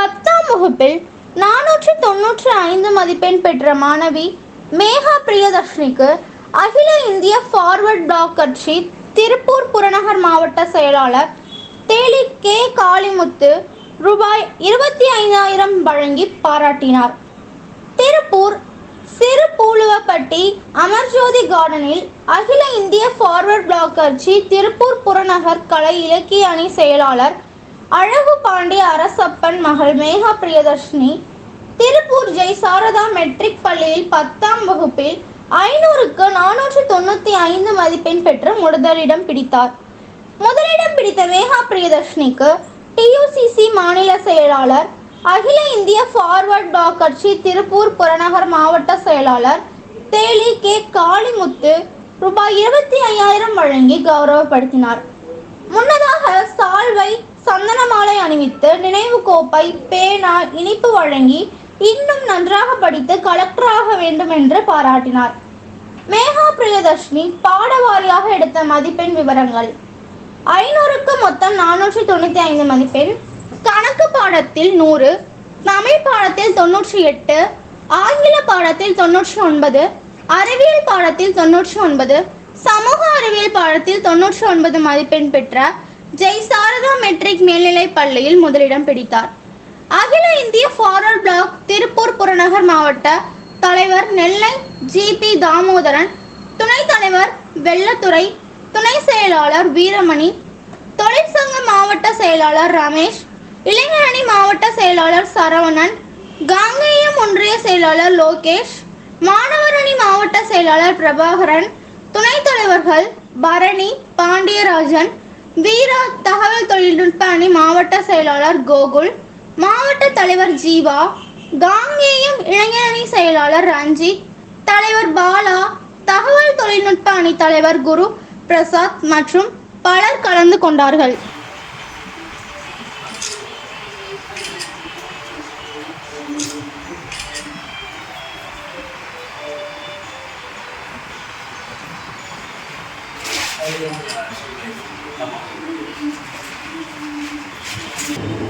பத்தாம் வகுப்பில் நானூற்று தொன்னூற்றி ஐந்து மதிப்பெண் பெற்ற மாணவி மேகா பிரியதர்ஷினிக்கு அகில இந்திய ஃபார்வர்ட் பிளாக் கட்சி திருப்பூர் புறநகர் மாவட்ட செயலாளர் தேலி கே. காளிமுத்து ரூபாய் இருபத்தி ஐந்தாயிரம் வழங்கி பாராட்டினார். திருப்பூர் சிறு பூலுவப்பட்டி அமர்ஜோதி கார்டனில் அகில இந்திய ஃபார்வர்ட் பிளாக் கட்சி திருப்பூர் புறநகர் கலை இலக்கிய அணி செயலாளர் அழகு பாண்டி அரசப்பன் மகள் மேகா பிரியதர்ஷினி திருப்பூர் ஜெய் சாரதா மெட்ரிக் பள்ளியில் பத்தாம் வகுப்பில் ஐநூறுக்கு நானூற்றி தொண்ணூற்றி ஐந்து மதிப்பெண் பெற்று முதலிடம் பிடித்தார். முதலிடம் பிடித்த மேகா பிரியதர்ஷினிக்கு டியூசிசி மாநில செயலாளர் அகில இந்திய ஃபார்வர்ட் பிளாக் கட்சி திருப்பூர் புறநகர் மாவட்ட செயலாளர் தேலி கே. காளிமுத்து ரூபாய் இருபத்தி ஐயாயிரம் வழங்கி கௌரவப்படுத்தினார். முன்னதாக மாலை நினைவு கோப்பை பேனா இனிப்பு வழங்கி இன்னும் நன்றாக படித்து கலெக்டராக வேண்டும் என்று பாராட்டினார். மேகா பிரியதர்ஷினி பாடவாரியாக எடுத்த மதிப்பெண் விவரங்கள். ஐநூறுக்கு மொத்தம் நானூற்றி தொண்ணூற்றி ஐந்து மதிப்பெண். கணக்கு பாடத்தில் நூறு தமிழ் பாடத்தில் தொண்ணூற்றி எட்டு ஆங்கில பாடத்தில் தொண்ணூற்றி ஒன்பது அறிவியல் பாடத்தில் தொண்ணூற்றி ஒன்பது சமூக அறிவியல் பாடத்தில் தொண்ணூற்றி ஒன்பது மதிப்பெண் பெற்ற ஜெய் சாரதா மெட்ரிக் மேல்நிலைப் பள்ளியில் முதலிடம் பிடித்தார். அகில இந்திய ஃபாரல் பிளாக் திருப்பூர் புறநகர் மாவட்ட தலைவர் நெல்லை ஜி பி தாமோதரன் துணைத் தலைவர் வெள்ளத்துறை துணை செயலாளர் வீரமணி தொழிற்சங்க மாவட்ட செயலாளர் ரமேஷ் இளைஞரணி மாவட்ட செயலாளர் சரவணன் காங்கேயம் ஒன்றிய செயலாளர் லோகேஷ் மாணவரணி மாவட்ட செயலாளர் பிரபாகரன் துணைத் தலைவர்கள் பரணி பாண்டியராஜன் வீரா தகவல் தொழில்நுட்ப அணி மாவட்ட செயலாளர் கோகுல் மாவட்ட தலைவர் ஜீவா காங்கேயம் இளைஞரணி செயலாளர் ரஞ்சித் தலைவர் பாலா தகவல் தொழில்நுட்ப அணி தலைவர் குரு பிரசாத் மற்றும் பலர் கலந்து கொண்டார்கள். Thank you.